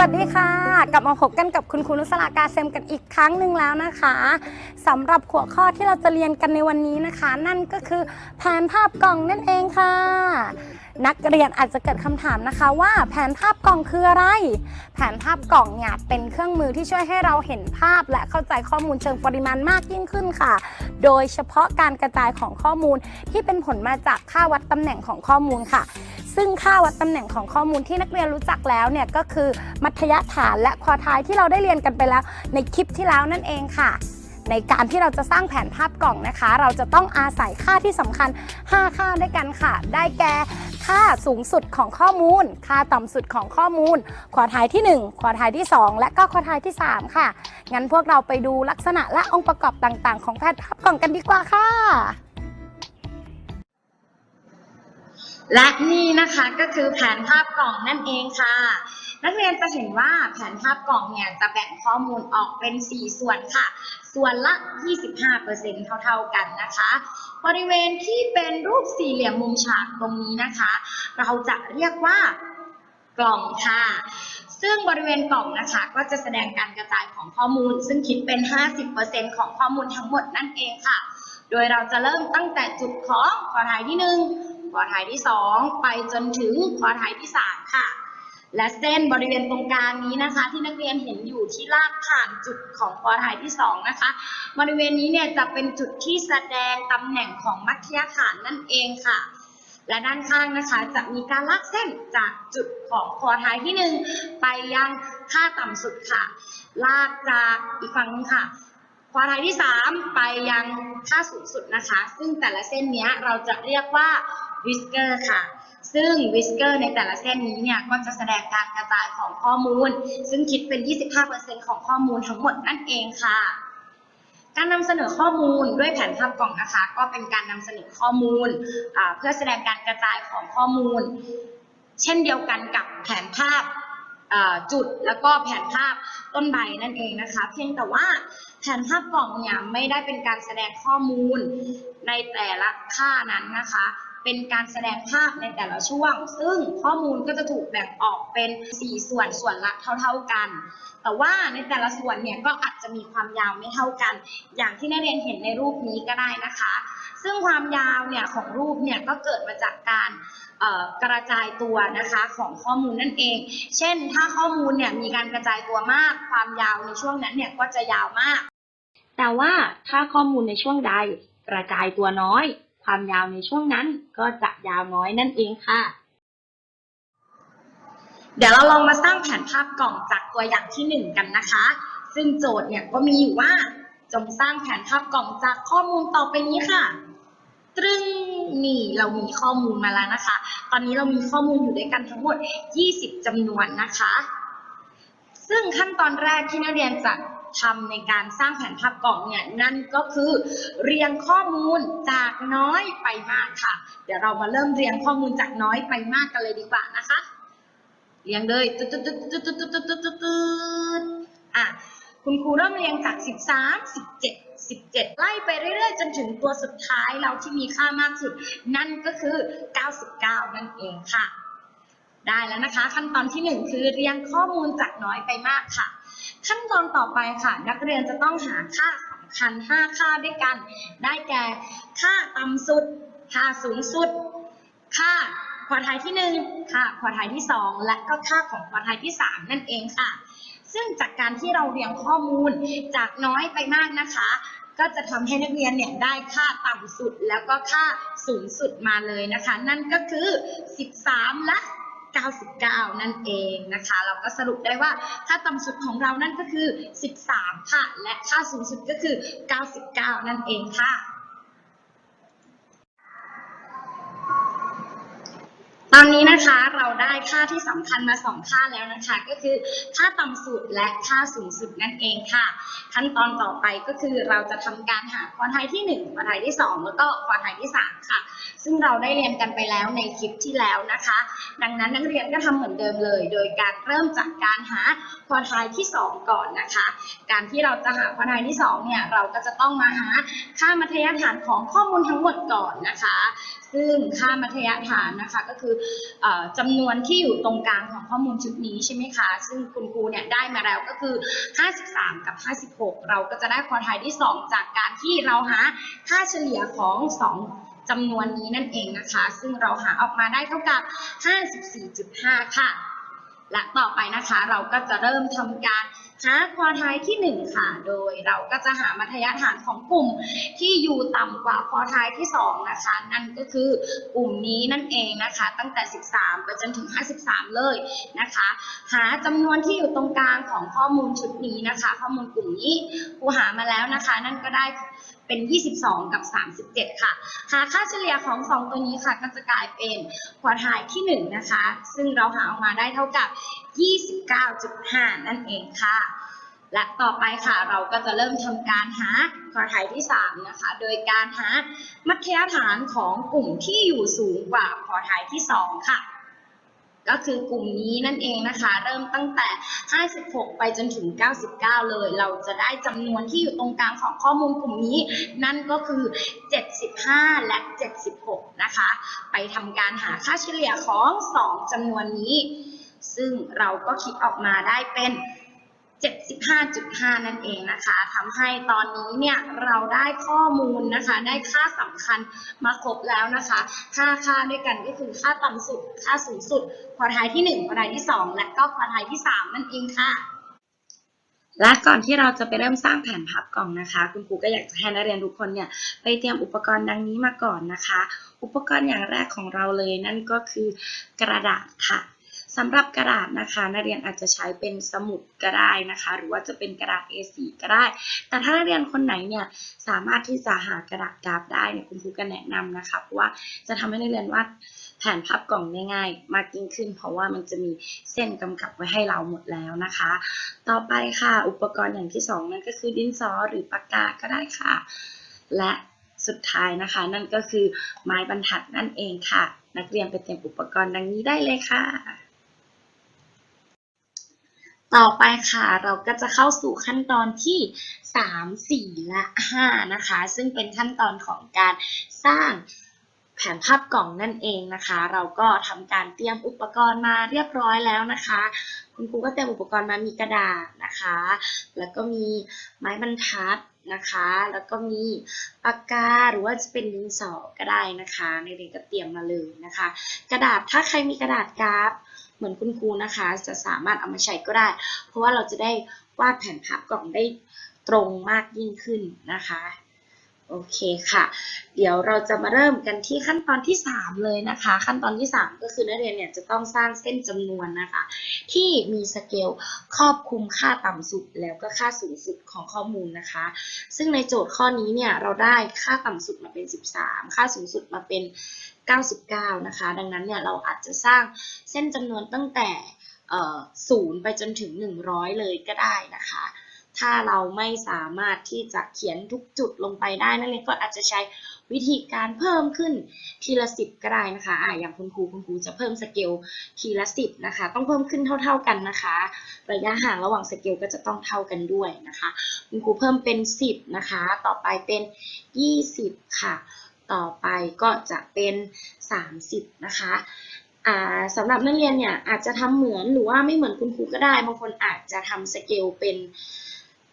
วัสดีค่ะ กลับมาพบกันกับคุณครูนุสลากาเซมกันอีกครั้งหนึ่งแล้วนะคะสำหรับหัวข้อที่เราจะเรียนกันในวันนี้นะคะ นั่นก็คือแผนภาพกล่องนั่นเองค่ะ นักเรียนอาจจะเกิดคำถามนะคะว่าแผนภาพกล่องคืออะไร แผนภาพกล่องเนี่ยเป็นเครื่องมือที่ช่วยให้เราเห็นภาพ และเข้าใจข้อมูลเชิงปริมาณมากยิ่งขึ้นค่ะ โดยเฉพาะการกระจายของข้อมูลที่เป็นผลมาจากค่าวัดตำแหน่งของข้อมูลค่ะ ซึ่งค่าวัดตำแหน่งของข้อมูลที่นักเรียนรู้จักแล้วเนี่ยก็คือมัธยฐานและควอทายที่เราได้เรียนกันไปแล้วในคลิปที่แล้วนั่นเองค่ะ ในการที่เราจะสร้างแผนภาพกล่องนะคะ เราจะต้องอาศัยค่าที่สำคัญ 5 ค่าด้วยกันค่ะ ได้แก่ค่าสูงสุดของข้อมูล ค่าต่ำสุดของข้อมูลควอทายที่1ควอทายที่ 2 และก็ควอทายที่ 3 ค่ะ งั้นพวกเราไปดูลักษณะและองค์ประกอบต่างๆ ของแผนภาพกล่องกันดีกว่าค่ะและนี่นะคะก็คือแผนภาพกล่องนั่นเองค่ะ นักเรียนจะเห็นว่าแผนภาพกล่องเนี่ยจะแบ่งข้อมูลออกเป็น 4 ส่วนค่ะ ส่วนละ 25%เท่าๆกันนะคะ บริเวณที่เป็นรูปสี่เหลี่ยมมุมฉากตรงนี้นะคะ เราจะเรียกว่ากล่องค่ะ ซึ่งบริเวณกล่องนะคะก็จะแสดงการกระจายของข้อมูล ซึ่งคิดเป็น 50%ของข้อมูลทั้งหมดนั่นเองค่ะ โดยเราจะเริ่มตั้งแต่จุดของขอถ่ายที่หนึ่งขอถ่ายที่สองไปจนถึงขอถ่ายที่สามค่ะ และเส้นบริเวณตรงกลางนี้นะคะ ที่นักเรียนเห็นอยู่ที่ลากผ่านจุดของขอถ่ายที่สองนะคะ บริเวณนี้เนี่ยจะเป็นจุดที่แสดงตำแหน่งของมัธยฐานนั่นเองค่ะ และด้านข้างนะคะจะมีการลากเส้นจากจุดของคอท้ายที่หนึ่งไปยังค่าต่ำสุดค่ะ ลากจากอีกฝั่งนึงค่ะคอทายที่ 3 ไปยังค่าสูงสุดนะคะ ซึ่งแต่ละเส้นนี้เราจะเรียกว่าวิสเกอร์ค่ะ ซึ่งวิสเกอร์ในแต่ละเส้นนี้เนี่ยก็จะแสดงการกระจายของข้อมูล ซึ่งคิดเป็น 25%ของข้อมูลทั้งหมดนั่นเองค่ะ การนำเสนอข้อมูลด้วยแผนภาพกล่องนะคะ ก็เป็นการนำเสนอข้อมูลเพื่อแสดงการกระจายของข้อมูล เช่นเดียวกันกับแผนภาพจุดแล้วก็แผนภาพต้นใบนั่นเองนะคะ เพียงแต่ว่าแผนภาพกล่องเนี่ยไม่ได้เป็นการแสดงข้อมูลในแต่ละค่านั้นนะคะ เป็นการแสดงภาพในแต่ละช่วง ซึ่งข้อมูลก็จะถูกแบ่งออกเป็น 4 ส่วนส่วนละเท่า ๆกัน แต่ว่าในแต่ละส่วนเนี่ยก็อาจจะมีความยาวไม่เท่ากัน อย่างที่นักเรียนเห็นในรูปนี้ก็ได้นะคะ ซึ่งความยาวเนี่ยของรูปเนี่ยก็เกิดมาจากการกระจายตัวนะคะของข้อมูลนั่นเอง เช่น ถ้าข้อมูลเนี่ยมีการกระจายตัวมาก ความยาวในช่วงนั้นเนี่ยก็จะยาวมาก แต่ว่าถ้าข้อมูลในช่วงใดกระจายตัวน้อย ความยาวในช่วงนั้นก็จะยาวน้อยนั่นเองค่ะ เดี๋ยวเราลองมาสร้างแผนภาพกล่องจากตัวอย่างที่หนึ่งกันนะคะ ซึ่งโจทย์เนี่ยก็มีอยู่ว่าจงสร้างแผนภาพกล่องจากข้อมูลต่อไปนี้ค่ะ ตรึงนี่เรามีข้อมูลมาแล้วนะคะ ตอนนี้เรามีข้อมูลอยู่ด้วยกันทั้งหมด 20จำนวนนะคะ ซึ่งขั้นตอนแรกที่นักเรียนจะ ทำในการสร้างแผนภาพกล่องเนี่ยนั่นก็คือเรียงข้อมูลจากน้อยไปมากค่ะ เดี๋ยวเรามาเริ่มเรียงข้อมูลจากน้อยไปมากกันเลยดีกว่านะคะ เรียงเลยตึ๊ดตึ๊ดตึ๊ดตึ๊ดตึ๊ดตึ๊ดตึ๊ดตึ๊ดตึ๊ดตึ๊ดอะคุณครูเริ่มเรียงจาก 13 17 17 ไล่ไปเรื่อยๆ จนถึงตัวสุดท้ายเราที่มีค่ามากสุด นั่นก็คือ 99 นั่นเองค่ะ ได้แล้วนะคะ ขั้นตอนที่หนึ่งคือเรียงข้อมูลจากน้อยไปมากค่ะ ขั้นตอนต่อไปค่ะ นักเรียนจะต้องหาค่าสำคัญ 5 ค่าด้วยกัน ได้แก่ค่าต่ำสุด ค่าสูงสุด ค่าควอไทายที่ 1 ค่าควอไทายที่ 2 และก็ค่าของควอไทายที่ 3 นั่นเองค่ะ ซึ่งจากการที่เราเรียงข้อมูลจากน้อยไปมากนะคะ ก็จะทำให้นักเรียนเนี่ยได้ค่าต่ำสุดแล้วก็ค่าสูงสุดมาเลยนะคะ นั่นก็คือ 13 และ 99 นั่นเองนะคะ เราก็สรุปได้ว่าค่าต่ำสุดของเรานั่นก็คือ 13 ค่ะ และค่าสูงสุดก็คือ 99 นั่นเองค่ะ ตอนนี้นะคะเราได้ค่าที่สำคัญมาสองค่าแล้วนะคะ ก็คือค่าต่ำสุดและค่าสูงสุดนั่นเองค่ะ ขั้นตอนต่อไปก็คือเราจะทำการหาควอไทยที่ 1ควอไทยที่ 2 แล้วก็ควอไทยที่ 3 ค่ะ ซึ่งเราได้เรียนกันไปแล้วในคลิปที่แล้วนะคะ ดังนั้นนักเรียนก็ทำเหมือนเดิมเลย โดยการเริ่มจากการหาควอไทยที่ 2 ก่อนนะคะ การที่เราจะหาควอไทยที่2เนี่ยเราก็จะต้องมาหาค่ามัธยฐานของข้อมูลทั้งหมดก่อนนะคะ ซึ่งค่ามัธยฐานนะคะก็คือออจำนวนที่อยู่ตรงกลางของข้อมูลชุดนี้ใช่ไหมคะ ซึ่งคุณครูเนี่ยได้มาแล้วก็คือ 53 กับ 56 เราก็จะได้ควอไทยที่ 2 จากการที่เราหาค่าเฉลี่ยของ 2จำนวนนี้นั่นเองนะคะ ซึ่งเราหาออกมาได้เท่ากับ 54.5 ค่ะ และต่อไปนะคะเราก็จะเริ่มทำการ หาควอไทยที่ 1 ค่ะ โดยเราก็จะหามัธยฐานของกลุ่มที่อยู่ต่ำกว่าควอไทยที่ 2 นะคะ นั่นก็คือกลุ่มนี้นั่นเองนะคะ ตั้งแต่ 13 ไปจนถึง 53 เลยนะคะ หาจำนวนที่อยู่ตรงกลางของข้อมูลชุดนี้นะคะ ข้อมูลกลุ่มนี้ครูหามาแล้วนะคะ นั่นก็ได้ เป็น 22 กับ 37 ค่ะ หาค่าเฉลี่ยของ 2 ตัวนี้ค่ะ ก็จะกลายเป็นควอไทยที่ 1 นะคะ ซึ่งเราหาออกมาได้เท่ากับ 29.5 นั่นเองค่ะ และต่อไปค่ะเราก็จะเริ่มทำการหาควอไทยที่ 3 นะคะ โดยการหามัธยฐานของกลุ่มที่อยู่สูงกว่าควอไทยที่ 2 ค่ะ ก็คือกลุ่มนี้นั่นเองนะคะ เริ่มตั้งแต่ 56 ไปจนถึง 99 เลย เราจะได้จำนวนที่อยู่ตรงกลางของข้อมูลกลุ่มนี้ นั่นก็คือ 75 และ 76 นะคะ ไปทำการหาค่าเฉลี่ยของ 2จำนวนนี้ ซึ่งเราก็คิดออกมาได้เป็น 75.5 นั่นเองนะคะทำให้ตอนนี้เนี่ยเราได้ข้อมูลนะคะ ได้ค่าสำคัญมาครบแล้วนะคะ ค่าค่าด้วยกันก็คือค่าต่ำสุด ค่าสูงสุดควอไทยที่ 1ควอไทยที่ 2 และก็ควอไทยที่ 3 นั่นเองค่ะ และก่อนที่เราจะไปเริ่มสร้างแผนพับกล่องนะคะ คุณครูก็อยากจะให้นักเรียนทุกคนเนี่ยไปเตรียมอุปกรณ์ดังนี้มาก่อนนะคะ อุปกรณ์อย่างแรกของเราเลยนั่นก็คือกระดาษค่ะ สำหรับกระดาษนะคะนักเรียนอาจจะใช้เป็นสมุดก็ได้นะคะ หรือว่าจะเป็นกระดาษ A4 ก็ได้ แต่ถ้านักเรียนคนไหนเนี่ยสามารถที่จะหากระดาษกราฟได้เนี่ยคุณครูก็แนะนำนะคะเพราะว่าจะทำให้นักเรียนวาดแผนพับกล่องได้ง่ายมากยิ่งขึ้น เพราะว่ามันจะมีเส้นกำกับไว้ให้เราหมดแล้วนะคะ ต่อไปค่ะอุปกรณ์อย่างที่สองนั่นก็คือดินสอหรือปากกาก็ได้ค่ะ และสุดท้ายนะคะ นั่นก็คือไม้บรรทัดนั่นเองค่ะ นักเรียนไปเตรียมอุปกรณ์ดังนี้ได้เลยค่ะ ต่อไปค่ะเราก็จะเข้าสู่ขั้นตอนที่ 3 4 และ 5 นะคะ ซึ่งเป็นขั้นตอนของการสร้างแผนภาพกล่องนั่นเองนะคะ เราก็ทำการเตรียมอุปกรณ์มาเรียบร้อยแล้วนะคะ คุณครูก็เตรียมอุปกรณ์มามีกระดาษนะคะ แล้วก็มีไม้บรรทัดนะคะ แล้วก็มีปากกาหรือว่าจะเป็นดินสอก็ได้นะคะ ในเรียนก็เตรียมมาเลยนะคะ กระดาษถ้าใครมีกระดาษกราฟ เหมือนคุณครูนะคะ จะสามารถเอามาใช้ก็ได้ เพราะว่าเราจะได้วาดแผนภาพกล่องได้ตรงมากยิ่งขึ้นนะคะโอเคค่ะ เดี๋ยวเราจะมาเริ่มกันที่ขั้นตอนที่ 3 เลยนะคะ ขั้นตอนที่ 3 ก็คือนักเรียนเนี่ยจะต้องสร้างเส้นจำนวนนะคะ ที่มีสเกลครอบคลุมค่าต่ำสุดแล้วก็ค่าสูงสุดของข้อมูลนะคะ ซึ่งในโจทย์ข้อนี้เนี่ยเราได้ค่าต่ำสุดมาเป็น 13 ค่าสูงสุดมาเป็น 99 นะคะ ดังนั้นเนี่ยเราอาจจะสร้างเส้นจำนวนตั้งแต่เอ่อศูนย์ไปจนถึง 100 เลยก็ได้นะคะ ถ้าเราไม่สามารถที่จะเขียนทุกจุดลงไปได้นักเรียนก็อาจจะใช้วิธีการเพิ่มขึ้นทีละสิบก็ได้นะคะอ่าอย่างคุณครูคุณครูจะเพิ่มสเกลทีละสิบนะคะ ต้องเพิ่มขึ้นเท่า ๆกันนะคะ ระยะห่างระหว่างสเกลก็จะต้องเท่ากันด้วยนะคะ คุณครูเพิ่มเป็น 10 นะคะ ต่อไปเป็น 20 ค่ะ ต่อไปก็จะเป็น 30 นะคะอ่าสำหรับนักเรียนเนี่ยอาจจะทำเหมือนหรือว่าไม่เหมือนคุณครูก็ได้ บางคนอาจจะทำสเกลเป็น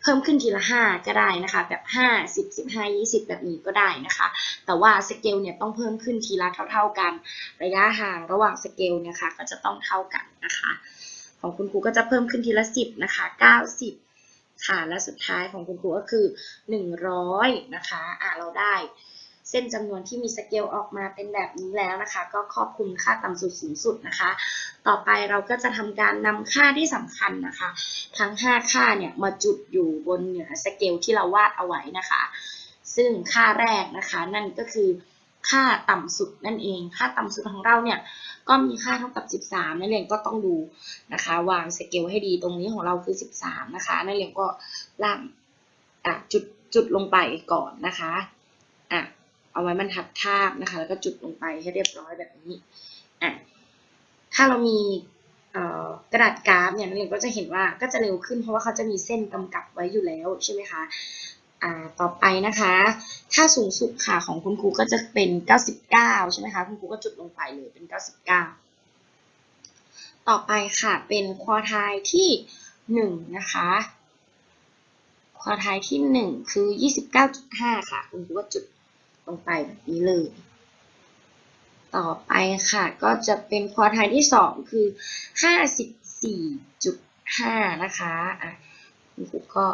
เพิ่มขึ้นทีละ 5 ก็ได้นะคะ แบบ 5 10 15 20 แบบนี้ก็ได้นะคะ แต่ว่าสเกลเนี่ยต้องเพิ่มขึ้นทีละเท่า ๆกัน ระยะห่างระหว่างสเกลเนี่ยค่ะก็จะต้องเท่ากันนะคะ ของคุณครูก็จะเพิ่มขึ้นทีละ 10 นะคะ 90 ค่ะ และสุดท้ายของคุณครูก็คือ 100 นะคะ อะเราได้ เส้นจำนวนที่มีสเกลออกมาเป็นแบบนี้แล้วนะคะ ก็ครอบคลุมค่าต่ำสุดสูงสุดนะคะ ต่อไปเราก็จะทำการนำค่าที่สำคัญนะคะ ทั้ง 5 ค่าเนี่ยมาจุดอยู่บนเหนือสเกลที่เราวาดเอาไว้นะคะ ซึ่งค่าแรกนะคะนั่นก็คือค่าต่ำสุดนั่นเอง ค่าต่ำสุดของเราเนี่ยก็มีค่าเท่ากับ 13 นั่นเองก็ต้องดูนะคะ วางสเกลให้ดีตรงนี้ของเราคือ 13 นะคะ นั่นเองก็ล่างจุดจุดลงไปก่อนนะคะอะ เอาไว้มันทับทาบนะคะ แล้วก็จุดลงไปให้เรียบร้อยแบบนี้อะถ้าเรามีกระดาษกราฟเนี่ยนักเรียนก็จะเห็นว่าก็จะเร็วขึ้นเพราะว่าเขาจะมีเส้นกำกับไว้อยู่แล้วใช่ไหมคะต่อไปนะคะค่าสูงสุดค่ะของคุณครูก็จะเป็น 99 ใช่ไหมคะ คุณครูก็จุดลงไปเลยเป็น 99 ต่อไปค่ะเป็นควอไทายที่ 1 นะคะ ควอไทายที่ 1 คือ 29.5 ค่ะ คุณครูก็จุด ลงไปแบบนี้เลย ต่อไปค่ะก็จะเป็นควอไทายที่2คือ54.5นะคะอะคุณครูก็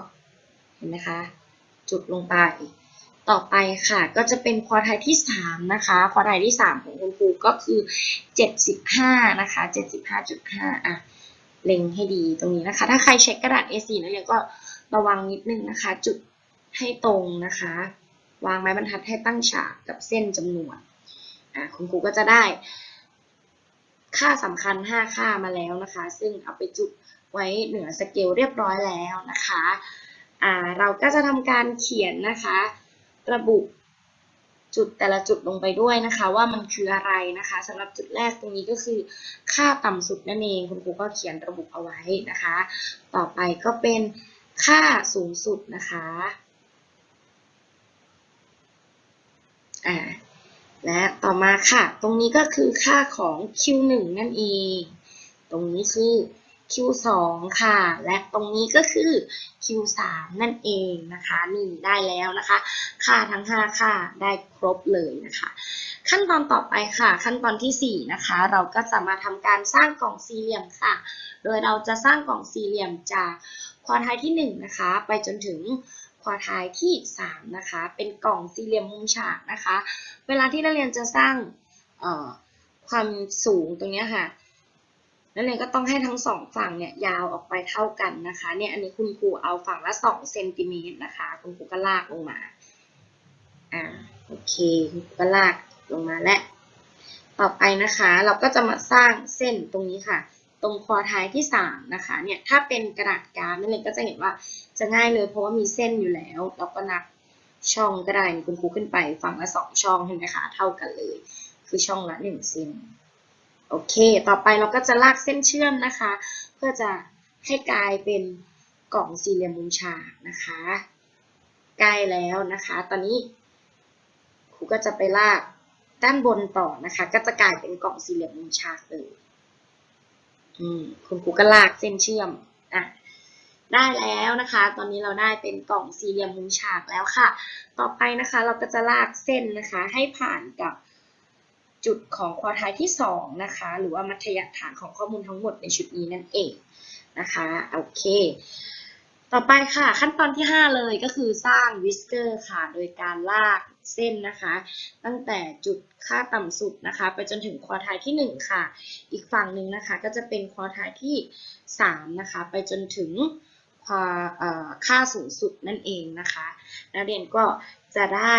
เห็นไหมคะ จุดลงไป ต่อไปค่ะก็จะเป็นควอไทายที่3นะคะควอไทายที่3ของคุณครูก็คือ75นะคะ75.5อะเล็งให้ดีตรงนี้นะคะ ถ้าใครเช็คกระดาษ A4 นักเรียก็ระวังนิดนึงนะคะ จุดให้ตรงนะคะ วางไม้บรรทัดให้ตั้งฉากกับเส้นจำนวนอะคุณครูก็จะได้ ค่าสำคัญ 5 ค่ามาแล้วนะคะ ซึ่งเอาไปจุดไว้เหนือสเกลเรียบร้อยแล้วนะคะอ่าเราก็จะทำการเขียนนะคะ ระบุจุดแต่ละจุดลงไปด้วยนะคะ ว่ามันคืออะไรนะคะสำหรับจุดแรกตรงนี้ก็คือ ค่าต่ำสุดนั่นเองคุณครูก็เขียนระบุเอาไว้นะคะ ต่อไปก็เป็นค่าสูงสุดนะคะ อ่าและต่อมาค่ะ ตรงนี้ก็คือค่าของ Q1 นั่นเอง ตรงนี้คือ Q2 ค่ะ และตรงนี้ก็คือ Q3 นั่นเองนะคะ นี่ได้แล้วนะคะ ค่าทั้ง 5 ค่าได้ครบเลยนะคะ ขั้นตอนต่อไปค่ะ ขั้นตอนทีสี่4 นะคะ เราก็จะมาทำการสร้างกล่องสี่เหลี่ยมค่ะ โดยเราจะสร้างกล่องสี่เหลี่ยมจากควอไทยที่ 1 นะคะ ไปจนถึง ควอไทายที่ 3 นะคะ เป็นกล่องสี่เหลี่ยมมุมฉากนะคะ เวลาที่นักเรียนจะสร้างความสูงตรงนี้ค่ะนักเรียนก็ต้องให้ทั้งสองฝั่งเนี่ยยาวออกไปเท่ากันนะคะเนี่ยอันนี้คุณครูเอาฝั่งละ2เซนติเมตรนะคะ คุณครูก็ลากลงมาอ่าโอเคคุณครูก็ลากลงมาและ ต่อไปนะคะ เราก็จะมาสร้างเส้นตรงนี้ค่ะ ตรงคอท้ายที่ 3 นะคะเนี่ยถ้าเป็นกระดาษการนักเรียก็จะเห็นว่าจะง่ายเลยเพราะว่ามีเส้นอยู่แล้วเราก็นับช่องก็ได้นี่คุณครูขึ้นไปฝั่งละสองช่องเห็นไหมคะเท่ากันเลย คือช่องละหนึ่งเซนโอเค ต่อไปเราก็จะลากเส้นเชื่อมนะคะ เพื่อจะให้กลายเป็นกล่องสี่เหลี่ยมมุมฉากนะคะใกล้แล้วนะคะ ตอนนี้ครูก็จะไปลากด้านบนต่อนะคะ ก็จะกลายเป็นกล่องสี่เหลี่ยมมุมฉากเลย คุณครูก็ลากเส้นเชื่อมอะได้แล้วนะคะ ตอนนี้เราได้เป็นกล่องสี่เหลี่ยมมุมฉากแล้วค่ะ ต่อไปนะคะเราก็จะลากเส้นนะคะ ให้ผ่านกับจุดของควอไทายที่2นะคะ หรือว่ามัธยฐานของข้อมูลทั้งหมดในชุดนี้นั่นเองนะคะโอเค ต่อไปค่ะขั้นตอนที่ 5 เลยก็คือสร้างวิสเกอร์ค่ะ โดยการลาก เส้นนะคะ ตั้งแต่จุดค่าต่ำสุดนะคะ ไปจนถึงควอไทายที่ 1 ค่ะ อีกฝั่งหนึ่งนะคะก็จะเป็นควอไทายที่ 3 นะคะ ไปจนถึงควาเอ่อค่าสูงสุดนั่นเองนะคะนักเรียนก็จะได้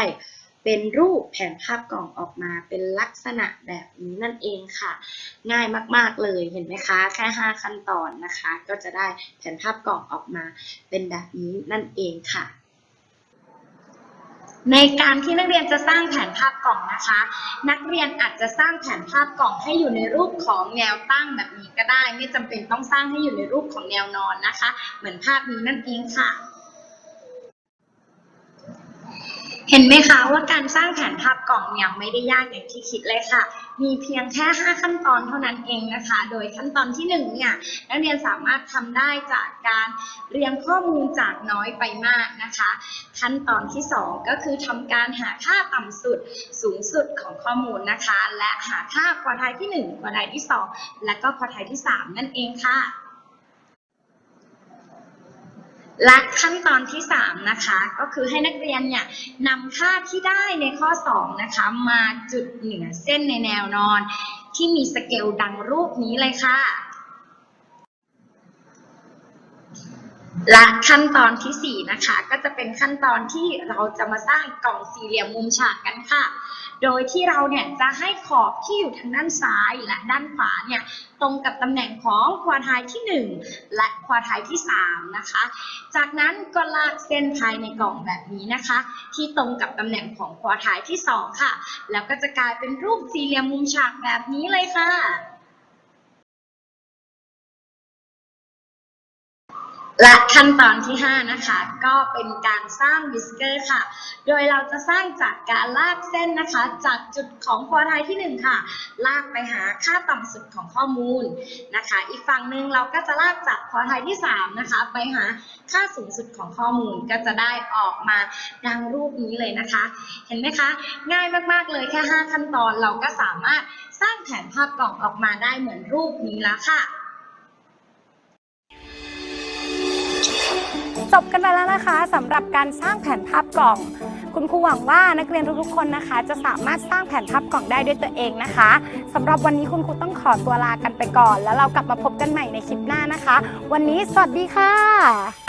เป็นรูปแผนภาพกล่องออกมาเป็นลักษณะแบบนี้นั่นเองค่ะ ง่ายมาก ๆ เลยเห็นไหมคะ แค่ 5 ขั้นตอนนะคะ ก็จะได้แผนภาพกล่องออกมาเป็นแบบนี้นั่นเองค่ะ ในการที่นักเรียนจะสร้างแผนภาพกล่องนะคะ นักเรียนอาจจะสร้างแผนภาพกล่องให้อยู่ในรูปของแนวตั้งแบบนี้ก็ได้ ไม่จำเป็นต้องสร้างให้อยู่ในรูปของแนวนอนนะคะ เหมือนภาพนี้นั่นเองค่ะ เห็นไหมคะว่าการสร้างแผนภาพกล่องเนี่ยไม่ได้ยากอย่างที่คิดเลยค่ะ มีเพียงแค่ 5 ขั้นตอนเท่านั้นเองนะคะ โดยขั้นตอนที่1เนี่ยนักเรียนสามารถทำได้จากการเรียงข้อมูลจากน้อยไปมากนะคะ ขั้นตอนที่ 2 ก็คือทำการหาค่าต่ำสุดสูงสุดของข้อมูลนะคะ และหาค่าควอไทายที่ 1ควอไทายที่ 2 และก็ควอไทายที่ 3 นั่นเองค่ะ และขั้นตอนที่ 3 นะคะ ก็คือให้นักเรียนเนี่ยนำค่าที่ได้ในข้อ 2 นะคะ มาจุดเหนือเส้นในแนวนอน ที่มีสเกลดังรูปนี้เลยค่ะ และขั้นตอนทีสี่ 4 นะคะ ก็จะเป็นขั้นตอนที่เราจะมาสร้างกล่องสี่เหลี่ยมมุมฉากกันค่ะ โดยที่เราเนี่ยจะให้ขอบที่อยู่ทางด้านซ้ายและด้านขวาเนี่ยตรงกับตำแหน่งของควอไทายที่ 1 และควอไทายที่ 3 นะคะ จากนั้นก็ลากเส้นภายในกล่องแบบนี้นะคะ ที่ตรงกับตำแหน่งของควอไทายที่ 2 ค่ะ แล้วก็จะกลายเป็นรูปสี่เหลี่ยมมุมฉากแบบนี้เลยค่ะ และขั้นตอนที่ 5 นะคะ ก็เป็นการสร้างวิสเกอร์ค่ะ โดยเราจะสร้างจากการลากเส้นนะคะ จากจุดของครัวไทยที่ 1 ค่ะ ลากไปหาค่าต่ำสุดของข้อมูลนะคะ อีกฝั่งหนึ่งเราก็จะลากจากครัวไทยที่ 3 นะคะ ไปหาค่าสูงสุดของข้อมูลก็จะได้ออกมาดังรูปนี้เลยนะคะ เห็นไหมคะ ง่ายมากๆเลยแค่ 5 ขั้นตอนเราก็สามารถสร้างแผนภาพกล่องออกมาได้เหมือนรูปนี้แล้วค่ะ จบกันไปแล้วนะคะสำหรับการสร้างแผนภาพกล่อง คุณครูหวังว่านักเรียนทุกๆคนนะคะ จะสามารถสร้างแผนภาพกล่องได้ด้วยตัวเองนะคะสำหรับวันนี้คุณครูต้องขอตัวลากันไปก่อน แล้วเรากลับมาพบกันใหม่ในคลิปหน้านะคะ วันนี้สวัสดีค่ะ